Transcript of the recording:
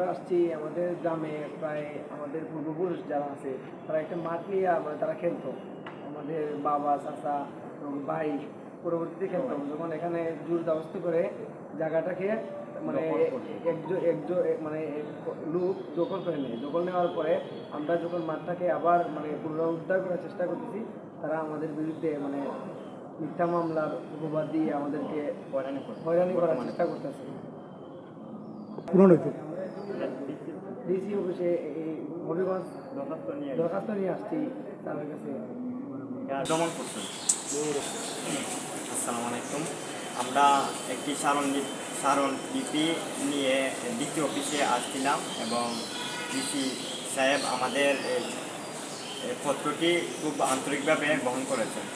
আমরা আসছি আমাদের গ্রামে প্রায় আমাদের পূর্বপুরুষ যারা আছে তারা একটা মাঠ নিয়ে মানে তারা খেলতো। আমাদের বাবা চাচা এবং ভাই পরবর্তীতে খেলতাম যখন এখানে জোর ব্যবস্থা করে জায়গাটাকে মানে একজন একজন মানে লোক দখল করে নেয়। দখল নেওয়ার পরে আমরা যখন মাঠটাকে আবার মানে পুনরুদ্ধার করার চেষ্টা করতেছি তারা আমাদের বিরুদ্ধে মানে মিথ্যা মামলার উপবাদ দিয়ে আমাদেরকে হয়রানি করার চেষ্টা করতেছে। হয়েছে ডিসি অফিসে এই হবিগঞ্জ দরখাস্ত নিয়ে আসছি। তার কাছে। দমন করছেন। আসসালামু আলাইকুম। আমরা একটি সারণ সারণ লিপি নিয়ে ডিসি অফিসে আসছিলাম এবং ডিসি সাহেব আমাদের পত্রটি খুব আন্তরিকভাবে গ্রহণ করেছেন।